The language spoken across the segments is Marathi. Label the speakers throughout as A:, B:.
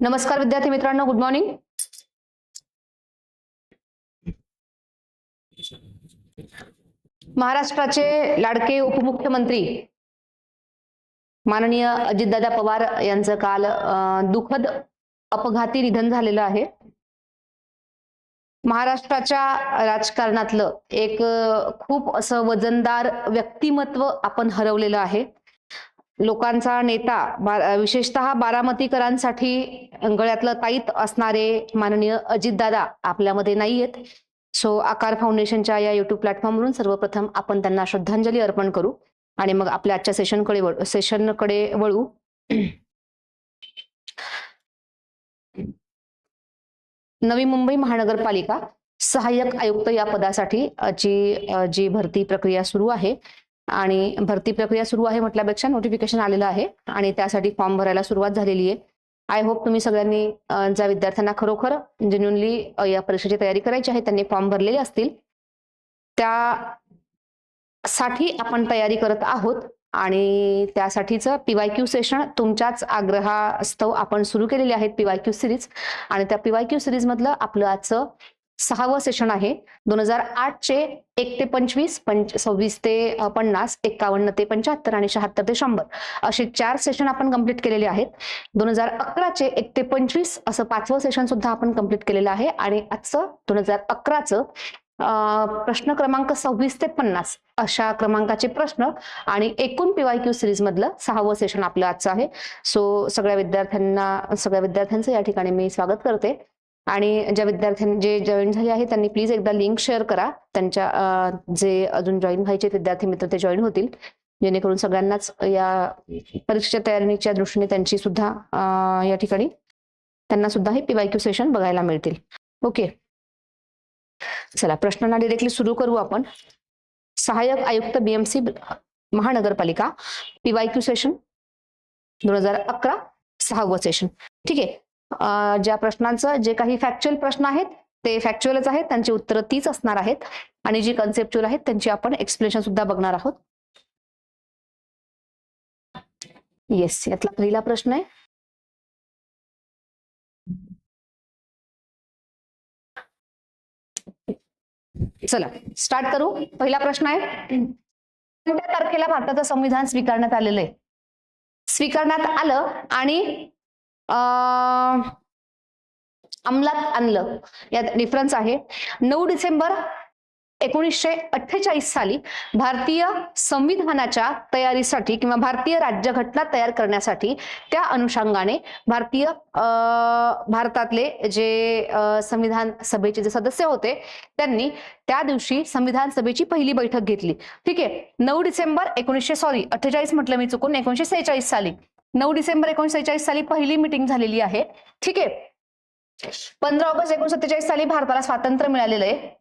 A: नमस्कार विद्यार्थी मित्रांनो गुड मॉर्निंग महाराष्ट्राचे लाडके उपमुख्यमंत्री माननीय अजितदादा पवार यांचं काल अं, अपघाती निधन झालेलं आहे. महाराष्ट्राच्या राजकारणातलं एक खूप असं वजनदार व्यक्तिमत्व आपण हरवलेलं आहे. लोकांचा नेता विशेषतः बारामतीकरांसाठी गळ्यातलं ताईत असणारे माननीय अजितदादा आपल्यामध्ये नाहीयेत. सो आकार फाउंडेशनच्या या युट्यूब प्लॅटफॉर्मवरून सर्वप्रथम आपण त्यांना श्रद्धांजली अर्पण करू आणि मग आपल्या आजच्या सेशनकडे वळ सेशनकडे वळू. नवी मुंबई महानगरपालिका सहाय्यक आयुक्त या पदासाठी जी जी भरती प्रक्रिया सुरू आहे आणि भरती प्रक्रिया सुरू आहे म्हटल्यापेक्षा नोटिफिकेशन आलेलं आहे आणि त्यासाठी फॉर्म भरायला सुरुवात झालेली आहे. आय होप तुम्ही सगळ्यांनी ज्या विद्यार्थ्यांना खरोखर जेन्युनली या परीक्षेची तयारी करायची आहे त्यांनी फॉर्म भरलेले असतील त्यासाठी आपण तयारी करत आहोत आणि त्यासाठीचं पीवाय क्यू सेशन तुमच्याच आग्रहास्तव आपण सुरू केलेले आहेत पीवाय क्यू सिरीज आणि त्या पीवाय क्यू सिरीज मधलं आपलं आजचं सहावं सेशन आहे. दोन हजार आठ चे एक ते पंचवीस पंच सव्वीस ते पन्नास एक्कावन्न ते पंच्याहत्तर आणि शहात्तर ते शंभर. असे चार सेशन आपण कंप्लीट केलेले आहेत. दोन हजार अकराचे एक ते पंचवीस असं पाचवं सेशन सुद्धा आपण कंप्लीट केलेलं आहे. आणि आजचं दोन हजार अकराचं प्रश्न क्रमांक सव्वीस ते पन्नास अशा क्रमांकाचे प्रश्न आणि एकूण पीवाय क्यू सिरीज मधलं सहावं सेशन आपलं आजचं आहे. सो सगळ्या विद्यार्थ्यांना सगळ्या विद्यार्थ्यांचं या ठिकाणी मी स्वागत करते. आणि ज्या विद्यार्थ्यांनी जे जॉईन झाले आहेत त्यांनी प्लीज एकदा लिंक शेअर करा. त्यांच्या जे अजून जॉईन व्हायचे विद्यार्थी मित्र ते जॉईन होतील. जेणेकरून सगळ्यांनाच या परीक्षेच्या तयारीच्या दृष्टीने त्यांची सुद्धा या ठिकाणी त्यांना सुद्धा हे पीवायक्यू सेशन बघायला मिळतील. ओके चला प्रश्नांना डिरेक्टली सुरू करू आपण. सहाय्यक आयुक्त बीएमसी महानगरपालिका पीवायक्यू सेशन दोन हजार अकरा सहावं सेशन ठीक आहे. ज्या प्रश्नांचं जे काही फॅक्च्युअल प्रश्न आहेत ते फॅक्च्युअलच आहेत त्यांची उत्तरं तीच असणार आहेत आणि जी कन्सेप्च्युअल आहेत त्यांची आपण एक्सप्लेनेशन सुद्धा बघणार आहोत. येस यातला पहिला प्रश्न आहे. चला स्टार्ट करू. पहिला प्रश्न आहे. कोणत्या तारखेला भारताचं संविधान स्वीकारण्यात आलेलं आहे? स्वीकारण्यात आलं आणि अंमलात आणलं. यात डिफरन्स आहे. नऊ डिसेंबर एकोणीसशे अठ्ठेचाळीस साली भारतीय संविधानाच्या तयारीसाठी किंवा भारतीय राज्यघटना तयार करण्यासाठी त्या अनुषंगाने भारतीय अं, भारतातले जे संविधान सभेचे जे सदस्य होते त्यांनी त्या दिवशी संविधान सभेची पहिली बैठक घेतली. ठीक आहे. नऊ डिसेंबर एकोणीसशे सॉरी अठ्ठेचाळीस म्हटलं मी चुकून एकोणीसशे सेहेचाळीस साली. नऊ डिसेंबर एकोणीसशे सेहेचाळीस साली पहिली मिटिंग झालेली आहे. ठीक आहे. पंधरा ऑगस्ट एकोणीसशे सत्तेचाळीस साली भारताला स्वातंत्र्य मिळालेलं आहे.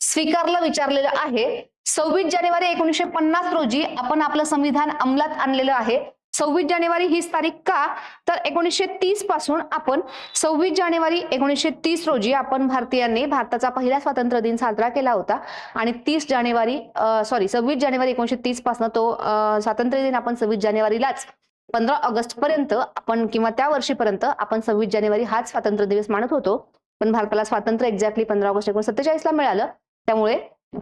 A: स्वीकारलं विचारलेलं आहे. सव्वीस जानेवारी एकोणीसशे पन्नास रोजी आपण आपलं संविधान अंमलात आणलेलं आहे. सव्वीस जानेवारी हीच तारीख का? तर एकोणीसशे तीसपासून आपण सव्वीस जानेवारी एकोणीसशे तीस रोजी आपण भारतीयांनी भारताचा पहिला स्वातंत्र्य दिन साजरा केला होता. आणि तीस जानेवारी सॉरी सव्वीस जानेवारी एकोणीसशे तीसपासून तो स्वातंत्र्य दिन आपण सव्वीस जानेवारीलाच पंधरा ऑगस्ट पर्यंत आपण किंवा त्या वर्षीपर्यंत आपण सव्वीस जानेवारी हाच स्वातंत्र्य दिवस मानत होतो. पण भारताला स्वातंत्र्य एक्झॅक्टली पंधरा ऑगस्ट एकोणीसशे सत्तेचाळीस ला मिळालं. त्यामुळे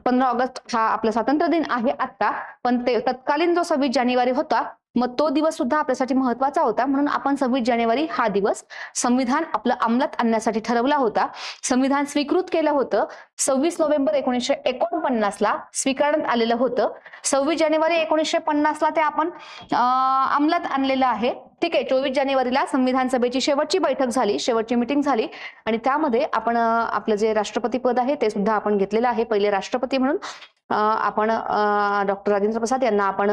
A: पंधरा ऑगस्ट हा आपला स्वातंत्र्य दिन आहे आता पण ते तत्कालीन जो सव्वीस जानेवारी होता मग तो दिवस सुद्धा आपल्यासाठी महत्त्वाचा होता. म्हणून आपण सव्वीस जानेवारी हा दिवस संविधान आपलं अंमलात आणण्यासाठी ठरवला होता. संविधान स्वीकृत केलं होतं. सव्वीस नोव्हेंबर एकोणीसशे एकोणपन्नास ला स्वीकारण्यात आलेलं होतं. सव्वीस जानेवारी एकोणीसशे पन्नास ला ते आपण अंमलात आणलेलं आहे. ठीक आहे चोवीस जानेवारीला संविधान सभेची शेवटची बैठक झाली. शेवटची मिटिंग झाली. आणि त्यामध्ये आपण आपलं जे राष्ट्रपती पद आहे ते सुद्धा आपण घेतलेलं आहे. पहिले राष्ट्रपती म्हणून आपण डॉक्टर राजेंद्र प्रसाद यांना आपण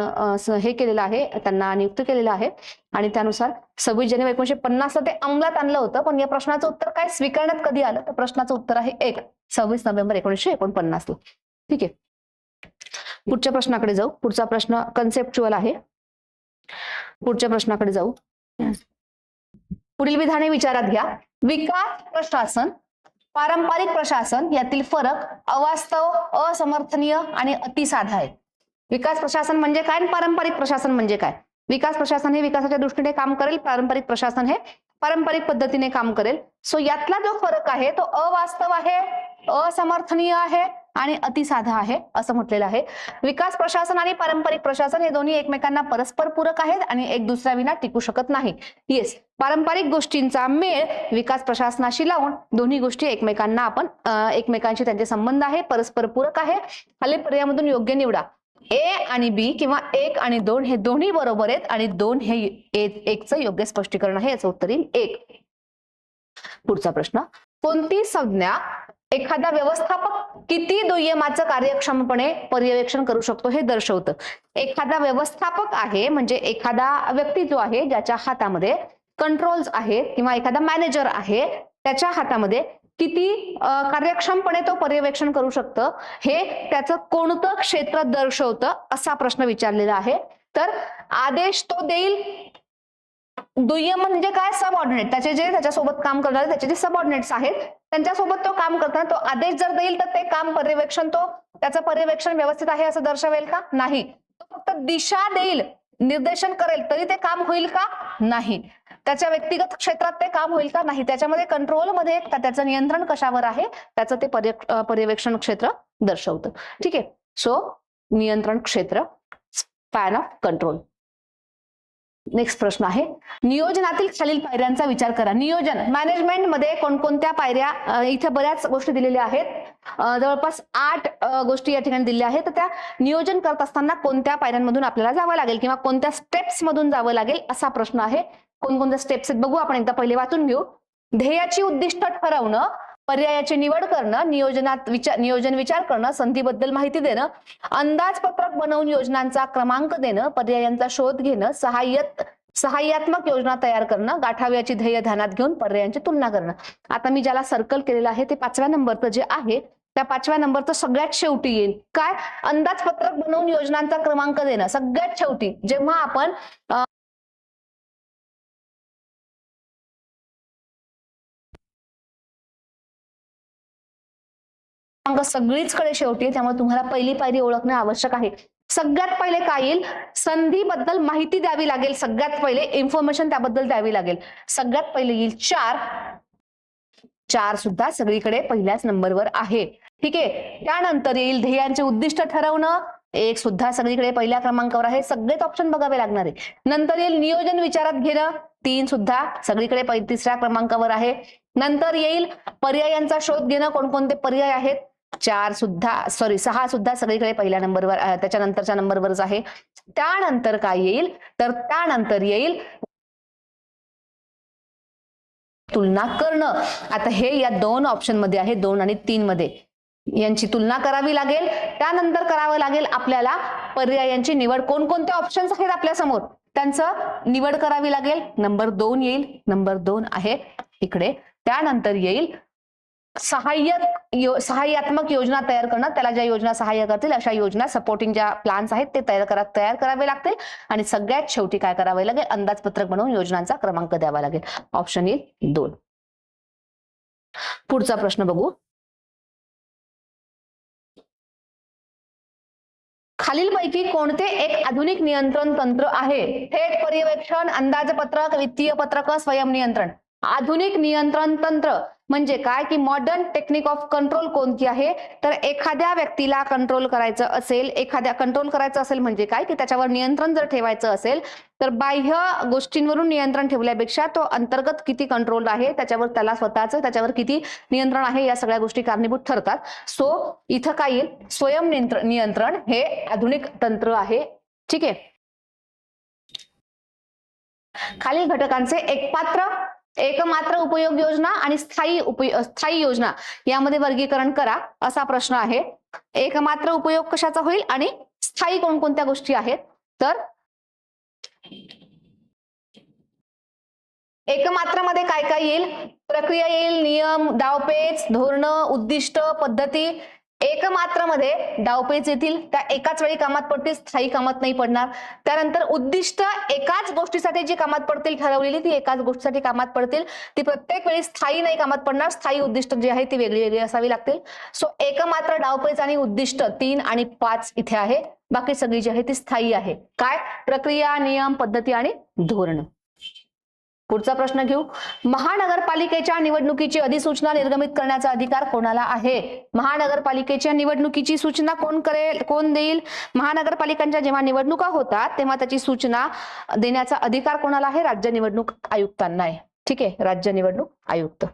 A: हे केलेलं आहे त्यांना नियुक्त केलेलं आहे. आणि त्यानुसार सव्वीस जानेवारी एकोणीशे पन्नास ते अंमलात आणलं होतं पण या प्रश्नाचं उत्तर काय? स्वीकारण्यात कधी आलं? तर प्रश्नाचं उत्तर आहे एक सव्वीस नोव्हेंबर एकोणीशे एकोणपन्नास ला ठीक आहे. पुढच्या प्रश्नाकडे जाऊ. पुढचा प्रश्न कन्सेप्च्युअल आहे. पुढच्या प्रश्नाकडे जाऊ. पुढील विधाने विचारात घ्या. विकास प्रशासन पारंपरिक प्रशासन यातील फरक अवास्तव असमर्थनीय आणि अतिसाधा आहे. विकास प्रशासन म्हणजे काय आणि पारंपरिक प्रशासन म्हणजे काय? विकास प्रशासन हे विकासाच्या दृष्टीने काम करेल पारंपरिक प्रशासन हे पारंपरिक पद्धतीने काम करेल. सो यातला जो फरक आहे तो अवास्तव आहे असमर्थनीय आहे आणि अतिसाधा आहे असं म्हटलेलं आहे. विकास प्रशासन आणि पारंपरिक प्रशासन हे दोन्ही एकमेकांना परस्पर पूरक आहेत आणि एक दुसऱ्याविना टिकू शकत नाही. येस पारंपरिक गोष्टींचा मेळ विकास प्रशासनाशी लावून दोन्ही गोष्टी एकमेकांना आपण एकमेकांशी त्यांचे संबंध आहे परस्पर पूरक आहे. खाली पर्यायामधून योग्य निवडा. ए आणि बी किंवा एक आणि दोन हे दोन्ही बरोबर आहेत आणि दोन हे एकचं योग्य स्पष्टीकरण आहे याचं उत्तर येईल एक. पुढचा प्रश्न. कोणती संज्ञा एखादा व्यवस्थापक किती दुय्यमाचं कार्यक्षमपणे पर्यवेक्षण करू शकतो हे दर्शवतं. एखादा व्यवस्थापक आहे म्हणजे एखादा व्यक्ती जो आहे ज्याच्या हातामध्ये कंट्रोल्स आहेत किंवा एखादा मॅनेजर आहे त्याच्या हातामध्ये किती कार्यक्षमपणे तो पर्यवेक्षण करू शकतं हे त्याचं कोणतं क्षेत्र दर्शवतं असा प्रश्न विचारलेला आहे. तर आदेश तो देईल दुय्यम म्हणजे काय? सबऑर्डिनेट त्याचे जे त्याच्यासोबत काम करणारे त्याचे जे सबऑर्डिनेट्स आहेत त्यांच्यासोबत तो काम करताना तो आदेश जर देईल तर ते काम पर्यवेक्षण तो त्याचं पर्यवेक्षण व्यवस्थित आहे असं दर्शवेल का? नाही. तो फक्त दिशा देईल निर्देशन करेल तरी ते काम होईल का? नाही. त्याच्या व्यक्तिगत क्षेत्रात ते काम होईल का? नाही. त्याच्यामध्ये कंट्रोलमध्ये त्याचं नियंत्रण कशावर आहे? त्याचं ते पर्यवेक्षण क्षेत्र दर्शवतं. ठीक आहे. सो नियंत्रण क्षेत्र स्पॅन ऑफ कंट्रोल नेक्स्ट प्रश्न आहे. नियोजनातील खालील पायऱ्यांचा विचार करा. नियोजन मॅनेजमेंटमध्ये कोणकोणत्या पायऱ्या इथे बऱ्याच गोष्टी दिलेल्या आहेत. जवळपास आठ गोष्टी या ठिकाणी दिल्या आहेत. तर त्या नियोजन करत असताना कोणत्या पायऱ्यांमधून आपल्याला जावं लागेल किंवा कोणत्या स्टेप्स मधून जावं लागेल असा प्रश्न आहे. कोणकोणत्या स्टेप्स आहेत बघू आपण एकदा पहिले वाचून घेऊ. ध्येयाची उद्दिष्ट ठरवणं पर्यायाची निवड करणं नियोजनात विचार नियोजन विचार करणं संधीबद्दल माहिती देणं अंदाजपत्रक बनवून योजनांचा क्रमांक देणं पर्यायांचा शोध घेणं सहाय्यत सहाय्यात्मक योजना तयार करणं गाठाव्याची ध्येय ध्यानात घेऊन पर्यायांची तुलना करणं. आता मी ज्याला सर्कल केलेलं आहे ते पाचव्या नंबरचं जे आहे त्या पाचव्या नंबरचं सगळ्यात शेवटी येईल. काय? अंदाजपत्रक बनवून योजनांचा क्रमांक देणं सगळ्यात शेवटी. जेव्हा आपण क्रमांक सगळीचकडे शेवटी त्यामुळे तुम्हाला पहिली पायरी ओळखणे आवश्यक आहे. सगळ्यात पहिले काय येईल? संधीबद्दल माहिती द्यावी लागेल. सगळ्यात पहिले इन्फॉर्मेशन त्याबद्दल द्यावी लागेल. सगळ्यात पहिले येईल चार. चार सुद्धा सगळीकडे पहिल्याच नंबरवर आहे. ठीक आहे? त्यानंतर येईल ध्येयांचे उद्दिष्ट ठरवणं. एक सुद्धा सगळीकडे पहिल्या क्रमांकावर आहे. सगळेच ऑप्शन बघावे लागणार आहे. नंतर येईल नियोजन विचारात घेणं. तीन सुद्धा सगळीकडे तिसऱ्या क्रमांकावर आहे. नंतर येईल पर्यायांचा शोध घेणं. कोणकोणते पर्याय आहेत? चार सुद्धा सॉरी सहा सुद्धा सगळीकडे पहिल्या नंबरवर त्याच्यानंतरच्या नंबरवरच आहे. त्यानंतर काय येईल? तर त्यानंतर येईल तुलना करणं. आता हे या दोन ऑप्शनमध्ये आहे दोन आणि तीन मध्ये. यांची तुलना करावी लागेल. त्यानंतर करावं लागेल आपल्याला पर्यायांची निवड. कोणकोणते ऑप्शन्स आहेत आपल्यासमोर? त्यांचं निवड करावी लागेल. नंबर दोन येईल. नंबर दोन आहे इकडे. त्यानंतर येईल सहाय्यक यो, सहाय्यात्मक योजना तयार करणं त्याला ज्या योजना सहाय्य करतील अशा योजना सपोर्टिंग ज्या प्लान्स आहेत ते तयार करा तयार करावे लागतील. आणि सगळ्यात शेवटी काय करावे लागेल? अंदाजपत्रक बनवून योजनांचा क्रमांक द्यावा लागेल. ऑप्शन येईल दोन. पुढचा प्रश्न बघू. खालीलपैकी कोणते एक आधुनिक नियंत्रण तंत्र आहे? थेट पर्यवेक्षण अंदाजपत्रक वित्तीय पत्रक स्वयं नियंत्रण. आधुनिक नियंत्रण तंत्र. म्हणजे काय? की मॉडर्न टेक्निक ऑफ कंट्रोल कोणती आहे? तर एखाद्या व्यक्तीला कंट्रोल करायचं असेल एखाद्या कंट्रोल करायचं असेल म्हणजे काय? की त्याच्यावर नियंत्रण जर ठेवायचं असेल तर बाह्य गोष्टींवरून नियंत्रण ठेवल्यापेक्षा तो अंतर्गत किती कंट्रोल आहे त्याच्यावर त्याला स्वतःच त्याच्यावर किती नियंत्रण आहे या सगळ्या गोष्टी कारणीभूत ठरतात. सो इथं काय येईल? स्वयं नियंत्रण हे आधुनिक तंत्र आहे. ठीक आहे? खालील घटकांचे एकपात्र एकमात्र उपयोग योजना आणि स्थायी उपयोग स्थायी योजना यामध्ये वर्गीकरण करा असा प्रश्न आहे. एकमात्र उपयोग कशाचा होईल आणि स्थायी कोणकोणत्या गोष्टी आहेत? तर एकमात्रमध्ये काय काय येईल? प्रक्रिया येईल नियम डावपेच धोरण उद्दिष्ट पद्धती एकमात्रमध्ये डावपेच येतील त्या एकाच वेळी कामात पडतील स्थायी कामात नाही पडणार. त्यानंतर उद्दिष्ट एकाच गोष्टीसाठी जी कामात पडतील ठरवलेली ती एकाच गोष्टीसाठी कामात पडतील. ती प्रत्येक वेळी स्थायी नाही कामात पडणार स्थायी उद्दिष्ट जी आहे ती वेगळी वेगळी असावी लागतील. सो एकमात्र डावपेच आणि उद्दिष्ट तीन आणि पाच इथे आहे. बाकी सगळी जी आहे ती स्थायी आहे. काय? प्रक्रिया नियम पद्धती आणि धोरण. पुढचा प्रश्न घेऊ. महानगरपालिकेच्या निवडणुकीची अधिसूचना निर्गमित करण्याचा अधिकार कोणाला आहे? महानगरपालिकेच्या निवडणुकीची सूचना कोण करेल कोण देईल? महानगरपालिकांच्या जेव्हा निवडणुका होतात तेव्हा त्याची सूचना देण्याचा अधिकार कोणाला आहे? राज्य निवडणूक आयुक्तांना आहे. ठीक आहे? राज्य निवडणूक आयुक्त.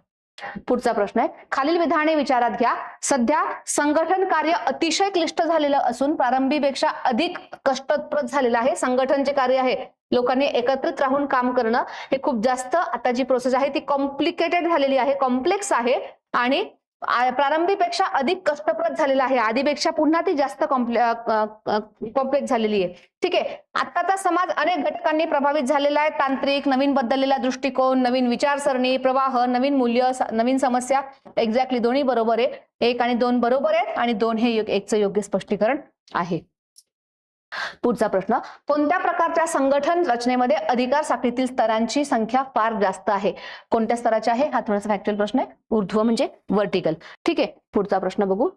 A: पुढचा प्रश्न आहे. खालील विधाने विचारात घ्या. सध्या संघटन कार्य अतिशय क्लिष्ट झालेलं असून प्रारंभीपेक्षा अधिक कष्टप्रद झालेलं आहे. संघटन जे कार्य आहे लोकांनी एकत्रित राहून काम करणं हे खूप जास्त आता जी प्रोसेस आहे ती कॉम्प्लिकेटेड झालेली आहे. कॉम्प्लेक्स आहे आणि प्रारंभीपेक्षा अधिक कष्टप्रद झालेला आहे. आधीपेक्षा पुन्हा ती जास्त कॉम्प्लेक्स झालेली आहे. ठीक आहे. आत्ताचा समाज अनेक घटकांनी प्रभावित झालेला आहे. तांत्रिक नवीन बदललेला दृष्टिकोन नवीन विचारसरणी प्रवाह नवीन मूल्य नवीन समस्या. एक्झॅक्टली दोन्ही बरोबर आहे. एक आणि दोन बरोबर आहेत आणि दोन हे एकचं योग्य स्पष्टीकरण आहे. पुढचा प्रश्न कोणत्या प्रकारच्या संघटन रचनेमध्ये अधिकार साखळीतील स्तरांची संख्या फार जास्त आहे? कोणत्या स्तराची आहे? हा थोडासा फॅक्च्युअल प्रश्न आहे. ऊर्ध्व म्हणजे वर्टिकल ठीक आहे पुढचा प्रश्न बघू.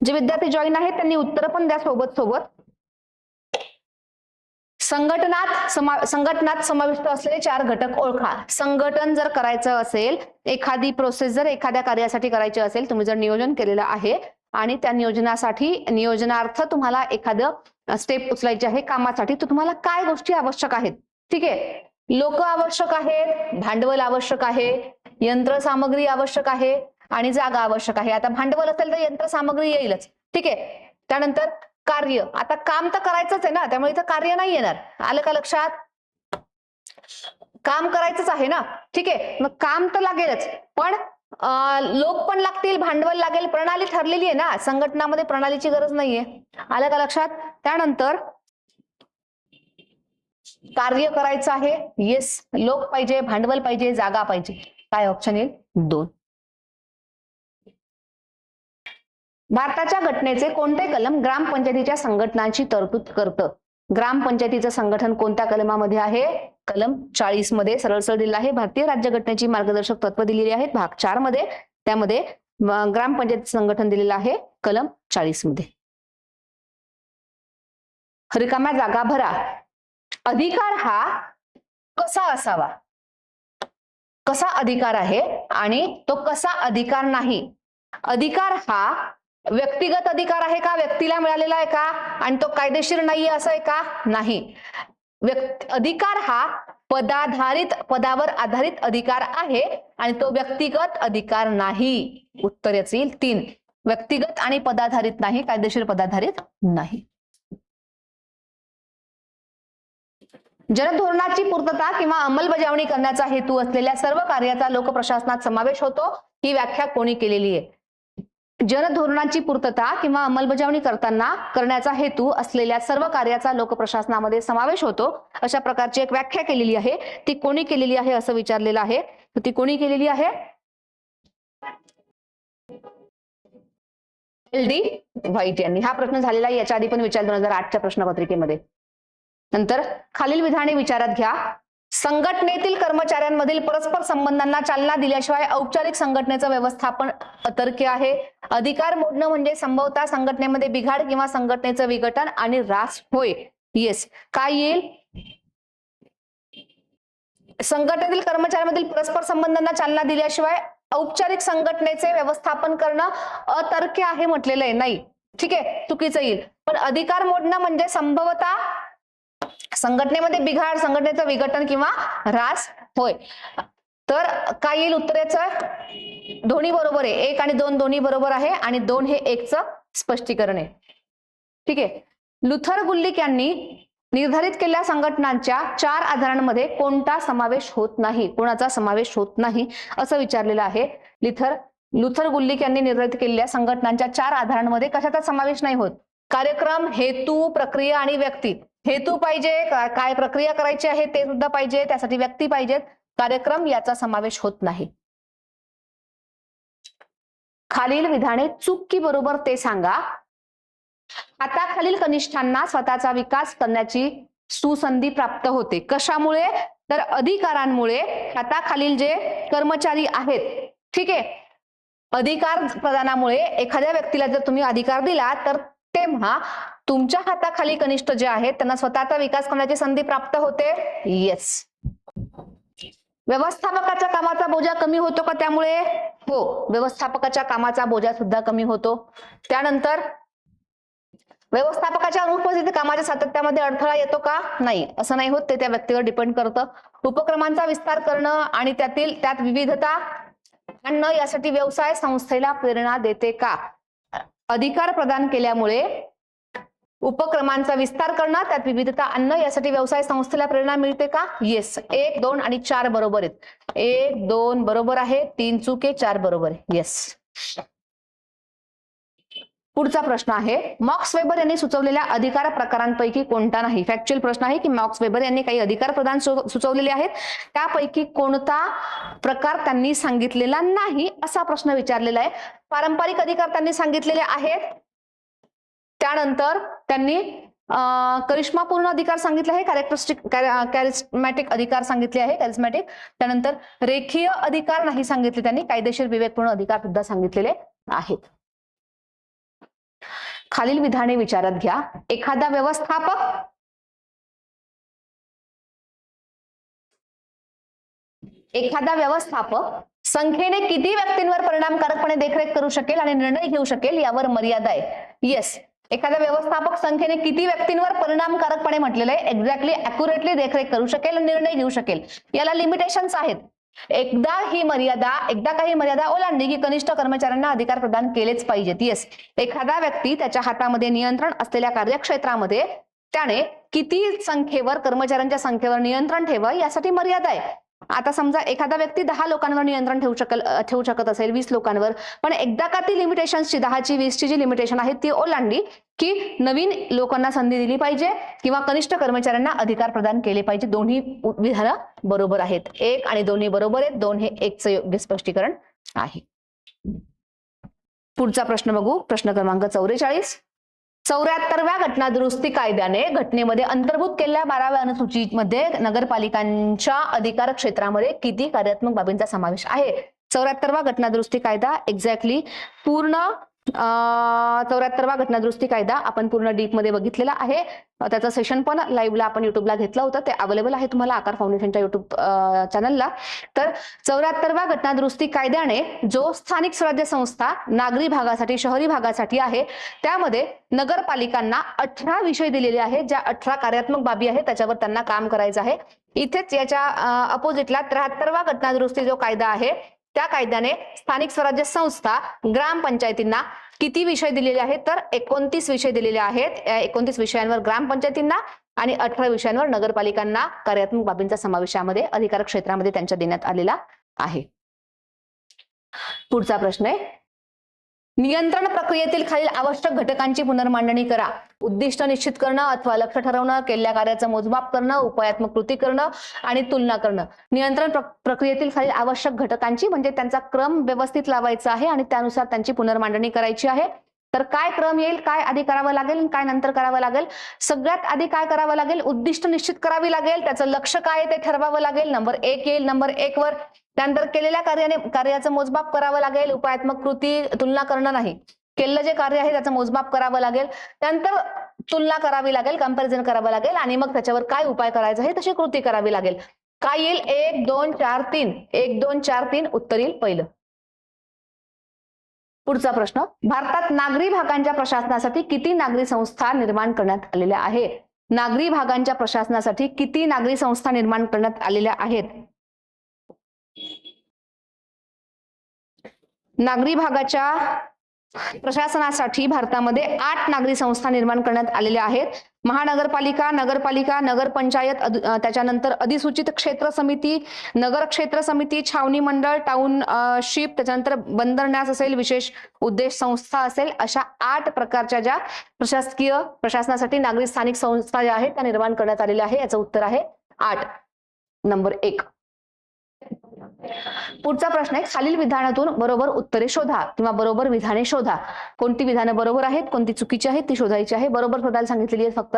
A: जे विद्यार्थी जॉईन आहेत त्यांनी उत्तर पण द्या सोबत सोबत. संघटनात समा संघटनात समाविष्ट असलेले चार घटक ओळखा. संघटन जर करायचं असेल एखादी प्रोसेस जर एखाद्या कार्यासाठी करायची असेल तुम्ही जर नियोजन केलेलं आहे आणि त्या नियोजनासाठी नियोजनार्थ तुम्हाला एखादं स्टेप उचलायचे आहे कामासाठी तर तुम्हाला काय गोष्टी आवश्यक आहेत? ठीक आहे? लोक आवश्यक आहेत भांडवल आवश्यक आहे यंत्रसामग्री आवश्यक आहे आणि जागा आवश्यक आहे. आता भांडवल असेल तर यंत्रसामग्री येईलच. ठीक आहे? त्यानंतर कार्य. आता काम तर करायचंच आहे ना त्यामुळे इथं कार्य नाही येणार. आलं का लक्षात? काम करायचंच आहे ना? ठीक आहे? मग काम तर लागेलच. पण लोक पण लागतील भांडवल लागेल प्रणाली ठरलेली आहे ना. संघटनामध्ये प्रणालीची गरज नाहीये. आलं का लक्षात? त्यानंतर कार्य करायचं आहे. येस लोक पाहिजे भांडवल पाहिजे जागा पाहिजे. काय ऑप्शन येईल दोन. भारताच्या घटनेचे कोणते कलम ग्रामपंचायतीच्या संघटनांची तरतूद करतं? ग्रामपंचायतीचं संघटन कोणत्या कलमामध्ये आहे? कलम चाळीसमध्ये सरळ सरळ दिलेलं आहे. भारतीय राज्यघटनेची मार्गदर्शक तत्व दिलेली आहेत. भाग चारमध्ये त्यामध्ये ग्रामपंचायत संघटन दिलेलं आहे. कलम चाळीसमध्ये. रिकाम्या जागा भरा. अधिकार हा कसा असावा? कसा अधिकार आहे आणि तो कसा अधिकार नाही? अधिकार हा व्यक्तिगत अधिकार आहे का? व्यक्तीला मिळालेला आहे का? आणि तो कायदेशीर नाहीये असं आहे का? नाही. व्यक् अधिकार हा पदाधारित पदावर आधारित अधिकार आहे आणि तो व्यक्तिगत अधिकार नाही. उत्तर याच येईल तीन. व्यक्तिगत आणि पदाधारित नाही कायदेशीर पदाधारित नाही. जनधोरणाची पूर्तता किंवा अंमलबजावणी करण्याचा हेतू असलेल्या सर्व कार्याचा लोकप्रशासनात समावेश होतो. ही व्याख्या कोणी केलेली आहे? जनधोरणाची पूर्तता किंवा अंमलबजावणी करताना करण्याचा हेतू असलेल्या सर्व कार्याचा लोकप्रशासनामध्ये समावेश होतो. अशा प्रकारची एक व्याख्या केलेली आहे. ती कोणी केलेली आहे असं विचारलेलं आहे. ती कोणी केलेली आहे? एल डी व्हाईट यांनी. हा प्रश्न झालेला आहे. याच्या आधी पण विचार दोन हजार आठच्या प्रश्नपत्रिकेमध्ये. नंतर खालील विधाने विचारात घ्या. संघटनेतील कर्मचाऱ्यांमधील परस्पर संबंधांना चालना दिल्याशिवाय औपचारिक संघटनेचं व्यवस्थापन अतर्क्य आहे. अधिकार मोडणं म्हणजे संभवता संघटनेमध्ये बिघाड किंवा संघटनेचं विघटन आणि रास होय. येस काय येईल? संघटनेतील कर्मचाऱ्यांमधील परस्पर संबंधांना चालना दिल्याशिवाय औपचारिक संघटनेचे व्यवस्थापन करणं अतर्क्य आहे म्हटलेलं आहे. नाही. ठीक आहे. चुकीचं येईल. पण अधिकार मोडणं म्हणजे संभवता संघटनेमध्ये बिघाड संघटनेचं विघटन किंवा ह्रास होय. तर काय येईल उत्तरेचं? दोन्ही बरोबर आहे. एक आणि दोन दोन्ही बरोबर आहे आणि दोन हे एकचं स्पष्टीकरण आहे. ठीक आहे. लुथर गुल्लिक यांनी निर्धारित केलेल्या संघटनांच्या चार आधारांमध्ये कोणता समावेश होत नाही कोणाचा समावेश होत नाही असं विचारलेलं आहे लिथर. लुथर गुल्लिक यांनी निर्धारित केलेल्या संघटनांच्या चार आधारांमध्ये कशाचा समावेश नाही होत? कार्यक्रम हेतू प्रक्रिया आणि व्यक्ती. हेतू पाहिजे काय प्रक्रिया करायची आहे ते सुद्धा पाहिजे त्यासाठी व्यक्ती पाहिजेत. कार्यक्रम याचा समावेश होत नाही. खालील विधाने चुकी बरोबर ते सांगा. हाताखालील कनिष्ठांना स्वतःचा विकास करण्याची सुसंधी प्राप्त होते. कशामुळे? तर अधिकारांमुळे. हाताखालील जे कर्मचारी आहेत ठीक आहे. अधिकार प्रदानामुळे एखाद्या व्यक्तीला जर तुम्ही अधिकार दिला तर तेव्हा तुमच्या हाताखाली कनिष्ठ जे आहेत त्यांना स्वतःचा विकास करण्याची संधी प्राप्त होते? येस व्यवस्थापकाच्या कामाचा बोजा कमी होतो का त्यामुळे? हो व्यवस्थापकाच्या कामाचा बोजा सुद्धा कमी होतो. त्यानंतर व्यवस्थापकाच्या अनुपस्थित कामाच्या सातत्यामध्ये अडथळा येतो का? नाही. असं नाही होत. ते त्या व्यक्तीवर डिपेंड करतं. उपक्रमांचा विस्तार करणं आणि त्यातील त्यात विविधता आणणं यासाठी व्यवसाय संस्थेला प्रेरणा देते का? अधिकार प्रदान केल्यामुळे उपक्रमांचा विस्तार करणं त्यात विविधता आणणं यासाठी व्यवसाय संस्थेला प्रेरणा मिळते का? येस एक दोन आणि चार बरोबर आहेत. एक दोन बरोबर आहे तीन चुके चार बरोबर आहे. येस पुढचा प्रश्न आहे मॉक्स वेबर यांनी सुचवलेल्या अधिकार प्रकारांपैकी कोणता नाही? फॅक्च्युअल प्रश्न आहे की मॉक्स वेबर यांनी काही अधिकार प्रदान सुचवलेले आहेत. त्यापैकी कोणता प्रकार त्यांनी सांगितलेला नाही असा प्रश्न विचारलेला आहे. पारंपरिक अधिकार त्यांनी सांगितलेले आहेत. त्यानंतर त्यांनी करिश्मापूर्ण अधिकार सांगितले आहे कॅरेक्टरिस्टिक कॅरिस्मॅटिक अधिकार सांगितले आहे कॅरिस्मॅटिक त्यानंतर रेखीय अधिकार नाही सांगितले त्यांनी कायदेशीर विवेकपूर्ण अधिकार सुद्धा सांगितलेले आहेत. खालील विधाने विचारात घ्या. एखादा व्यवस्थापक? एखादा व्यवस्थापक संख्येने किती व्यक्तींवर परिणामकारकपणे देखरेख करू शकेल आणि निर्णय घेऊ शकेल यावर मर्यादा आहे. येस एखादा व्यवस्थापक संख्येने किती व्यक्तींवर परिणामकारकपणे म्हटलेलं आहे एक्झॅक्टली अॅक्युरेटली देखरेख करू शकेल आणि निर्णय घेऊ शकेल. याला लिमिटेशन्स आहेत. एकदा ही मर्यादा एकदा काही मर्यादा ओलांडली की कनिष्ठ कर्मचाऱ्यांना अधिकार प्रदान केलेच पाहिजेत येस एखादा व्यक्ती त्याच्या हातामध्ये नियंत्रण असलेल्या कार्यक्षेत्रामध्ये त्याने किती संख्येवर कर्मचाऱ्यांच्या संख्येवर नियंत्रण ठेवा यासाठी मर्यादा आहे. आता समजा एखादा व्यक्ती दहा लोकांवर नियंत्रण ठेवू शकेल ठेवू शकत असेल वीस लोकांवर पण एकदा का ती लिमिटेशनची दहाची वीसची जी लिमिटेशन आहे ती ओलांडली की नवीन लोकांना संधी दिली पाहिजे किंवा कनिष्ठ कर्मचाऱ्यांना अधिकार प्रदान केले पाहिजे. दोन्ही विधानं बरोबर आहेत. एक आणि दोन्ही बरोबर आहेत. दोन हे एकचं योग्य स्पष्टीकरण आहे. पुढचा प्रश्न बघू. प्रश्न क्रमांक चौवेचाळीस. चौऱ्याहत्तरव्या घटना दुरुस्ती कायद्याने घटनेमध्ये अंतर्भूत केलेल्या बाराव्या अनुसूचीमध्ये नगरपालिकांच्या अधिकार क्षेत्रामध्ये किती कार्यात्मक बाबींचा समावेश आहे? चौऱ्याहत्तरवा घटना दुरुस्ती कायदा एक्झॅक्टली पूर्ण चौऱ्याहत्तरवा घटनादुरुस्ती कायदा आपण पूर्ण डीपमध्ये बघितलेला आहे. त्याचं सेशन पण लाईव्हला आपण युट्यूबला घेतलं होतं. ते अवेलेबल आहे तुम्हाला आकार फाउंडेशनच्या युट्यूब चॅनलला. तर चौऱ्याहत्तरव्या घटनादुरुस्ती कायद्याने जो स्थानिक स्वराज्य संस्था नागरी भागासाठी शहरी भागासाठी आहे त्यामध्ये नगरपालिकांना अठरा विषय दिलेले आहेत ज्या अठरा कार्यात्मक बाबी आहेत त्याच्यावर त्यांना काम करायचं आहे. इथेच याच्या अपोजिटला त्र्याहत्तरवा घटनादुरुस्ती जो कायदा आहे त्या कायद्याने स्थानिक स्वराज्य संस्था ग्रामपंचायतींना किती विषय दिलेले आहेत? तर एकोणतीस विषय दिलेले आहेत. या एकोणतीस विषयांवर ग्रामपंचायतींना आणि अठरा विषयांवर नगरपालिकांना कार्यात्मक बाबींचा समावेशामध्ये अधिकार क्षेत्रामध्ये त्यांच्या देण्यात आलेला आहे. पुढचा प्रश्न आहे. नियंत्रण प्रक्रियेतील खालील आवश्यक घटकांची पुनर्मांडणी करा. उद्दिष्ट निश्चित करणं अथवा लक्ष ठरवणं केलेल्या कार्याचं मोजमाप करणं उपायात्मक कृती करणं आणि तुलना करणं. नियंत्रण प्रक्रियेतील खालील आवश्यक घटकांची म्हणजे त्यांचा क्रम व्यवस्थित लावायचा आहे आणि त्यानुसार त्यांची पुनर्मांडणी करायची आहे. तर काय क्रम येईल काय आधी करावं लागेल काय नंतर करावं लागेल? सगळ्यात आधी काय करावं लागेल? उद्दिष्ट निश्चित करावी लागेल त्याचं लक्ष काय ते ठरवावं लागेल. नंबर एक येईल नंबर एक वर. त्यानंतर केलेल्या कार्याने कार्याचं मोजमाप करावं लागेल. उपायात्मक कृती तुलना करणं नाही. केलेलं जे कार्य आहे त्याचं मोजमाप करावं लागेल. त्यानंतर तुलना करावी लागेल कंपॅरिझन करावं लागेल आणि मग त्याच्यावर काय उपाय करायचा आहे तशी कृती करावी लागेल. काय येईल? एक दोन चार तीन. एक दोन चार तीन. उत्तर येईल पहिलं. पुढचा प्रश्न भारतात नागरी भागांच्या प्रशासनासाठी किती नागरी संस्था निर्माण करण्यात आलेल्या आहे नागरी भागांच्या प्रशासनासाठी किती नागरी संस्था निर्माण करण्यात आलेल्या आहेत? नागरी भागाच्या प्रशासनासाठी भारतामध्ये आठ नागरी संस्था निर्माण करण्यात आलेल्या आहेत. महानगरपालिका नगरपालिका नगरपंचायत त्याच्यानंतर अधिसूचित क्षेत्र समिती नगर क्षेत्र समिती छावणी मंडळ टाऊन शिप त्याच्यानंतर बंदरन्यास असेल विशेष उद्देश संस्था असेल अशा आठ प्रकारच्या ज्या प्रशासकीय प्रशासनासाठी नागरी स्थानिक संस्था ज्या आहेत त्या निर्माण करण्यात आलेल्या आहे याचं उत्तर आहे आठ. नंबर एक. पुढचा प्रश्न आहे खालील विधानातून बरोबर उत्तरे शोधा किंवा बरोबर विधाने शोधा. कोणती विधानं बरोबर आहेत कोणती चुकीची आहेत ती शोधायची आहे बरोबर शोधायला सांगितलेली आहे फक्त.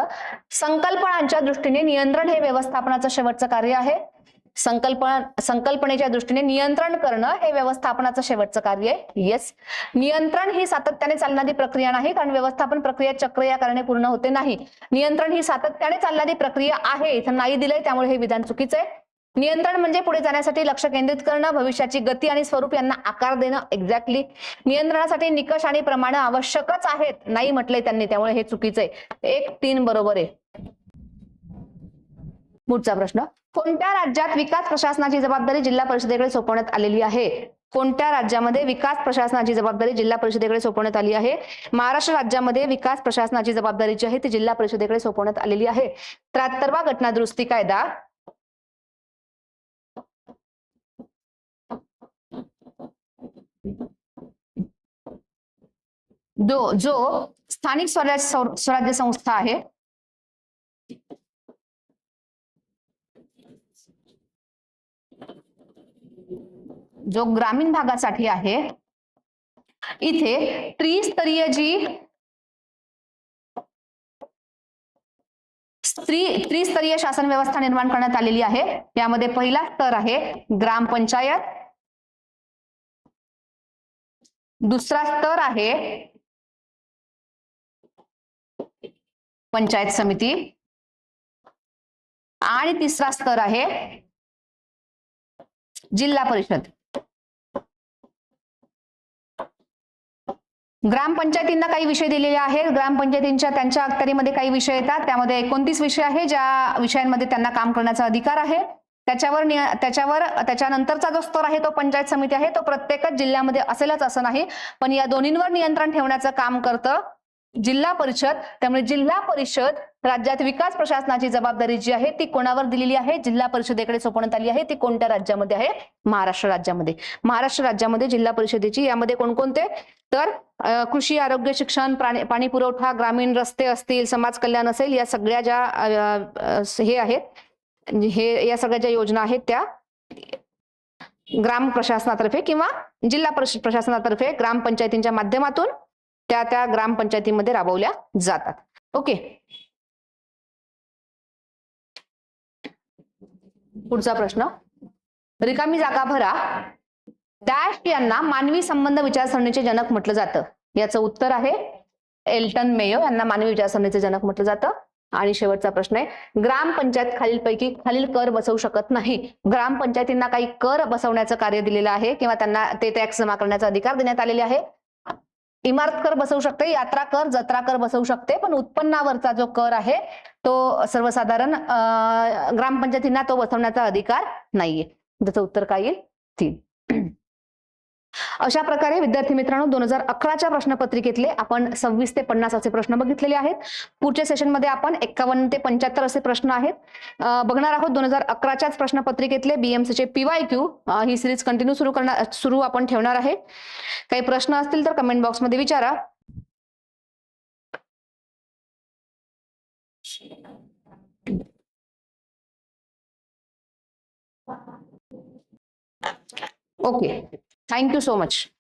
A: संकल्पनांच्या दृष्टीने नियंत्रण हे व्यवस्थापनाचं शेवटचं कार्य आहे. संकल्पना संकल्पनेच्या दृष्टीने नियंत्रण करणं हे व्यवस्थापनाचं शेवटचं कार्य आहे. येस नियंत्रण ही सातत्याने चालणारी प्रक्रिया नाही कारण व्यवस्थापन प्रक्रिया चक्र या कारणे पूर्ण होते नाही. नियंत्रण ही सातत्याने चालणारी प्रक्रिया आहे इथं नाही दिलंय त्यामुळे हे विधान चुकीचं आहे. नियंत्रण म्हणजे पुढे जाण्यासाठी लक्ष केंद्रित करणं भविष्याची गती आणि स्वरूप यांना आकार देणं एक्झॅक्टली नियंत्रणासाठी निकष आणि प्रमाण आवश्यकच आहेत. नाही म्हटले त्यांनी त्यामुळे हे चुकीचं आहे. एक तीन बरोबर आहे. पुढचा प्रश्न. कोणत्या राज्यात विकास प्रशासनाची जबाबदारी जिल्हा परिषदेकडे सोपवण्यात आलेली आहे? कोणत्या राज्यामध्ये विकास प्रशासनाची जबाबदारी जिल्हा परिषदेकडे सोपवण्यात आली आहे? महाराष्ट्र राज्यामध्ये विकास प्रशासनाची जबाबदारी जी आहे ती जिल्हा परिषदेकडे सोपवण्यात आलेली आहे. त्र्याहत्तरवा घटना दुरुस्ती कायदा. जो जो स्थानिक स्वराज स्वराज्य संस्था आहे. जो ग्रामीण भागासाठी आहे. इथे त्रिस्तरीय जी स्त्री त्रिस्तरीय शासन व्यवस्था निर्माण करण्यात आलेली आहे. यामध्ये पहिला स्तर आहे ग्रामपंचायत दुसरा स्तर आहे पंचायत समिती. आणि तिसरा स्तर आहे जिल्हा परिषद. ग्रामपंचायतींना काही विषय दिलेले आहेत. ग्रामपंचायतींच्या त्यांच्या अखत्यारीमध्ये काही विषय येतात. त्यामध्ये एकोणतीस विषय आहे ज्या विषयांमध्ये त्यांना काम करण्याचा अधिकार आहे. त्याच्यावर त्याच्यावर त्याच्यानंतरचा जो स्तर आहे तो पंचायत समिती आहे. तो प्रत्येकच जिल्ह्यामध्ये असेलच असं नाही. पण या दोन्हींवर नियंत्रण ठेवण्याचं काम करतं जिल्हा परिषद त्यामुळे जिल्हा परिषद राज्यात विकास प्रशासनाची जबाबदारी जी आहे ती कोणावर दिलेली आहे? जिल्हा परिषदेकडे सोपवण्यात आली आहे ती कोणत्या राज्यामध्ये आहे? महाराष्ट्र राज्यामध्ये. महाराष्ट्र राज्यामध्ये जिल्हा परिषदेची यामध्ये कोणकोणते? तर कृषी आरोग्य शिक्षण पाणी पुरवठा ग्रामीण रस्ते असतील समाज कल्याण असेल या सगळ्या ज्या हे आहेत म्हणजे हे या सगळ्या ज्या योजना आहेत त्या ग्राम प्रशासनातर्फे किंवा जिल्हा परिषद प्रशासनातर्फे ग्रामपंचायतींच्या माध्यमातून त्या त्या ग्रामपंचायतीमध्ये राबवल्या जातात. ओके. पुढचा प्रश्न. रिकामी जागा भरा. डॅश यांना मानवी संबंध विचारसरणीचे जनक म्हटलं जातं. याचं उत्तर आहे एल्टन मेयो यांना मानवी विचारसरणीचे जनक म्हटलं जातं. आणि शेवटचा प्रश्न आहे. ग्रामपंचायत खालीलपैकी खालील कर बसवू शकत नाही. ग्रामपंचायतींना काही कर बसवण्याचं कार्य दिलेलं आहे किंवा त्यांना ते टॅक्स जमा करण्याचा अधिकार देण्यात आलेले आहे. इमारत कर बसवू शकते यात्रा कर जत्रा कर बसवू शकते पण उत्पन्नावरचा जो कर आहे तो सर्वसाधारण ग्रामपंचायतींना तो बसवण्याचा अधिकार नाहीये. त्याचं उत्तर काय येईल? तीन. अशा प्रकारे विद्यार्थी मित्रांनो दोन हजार अकराच्या प्रश्नपत्रिकेतले आपण सव्वीस ते पन्नास असे प्रश्न बघितलेले आहेत. पुढच्या सेशनमध्ये आपण एक्कावन्न ते पंच्याहत्तर असे प्रश्न आहेत. बघणार आहोत दोन हजार अकराच्याच प्रश्नपत्रिकेतले बीएमसीचे पीवाय क्यू ही सिरीज कंटिन्यू सुरू करणार सुरू आपण ठेवणार आहे. काही प्रश्न असतील तर कमेंट बॉक्समध्ये विचारा. Okay. Thank you so much.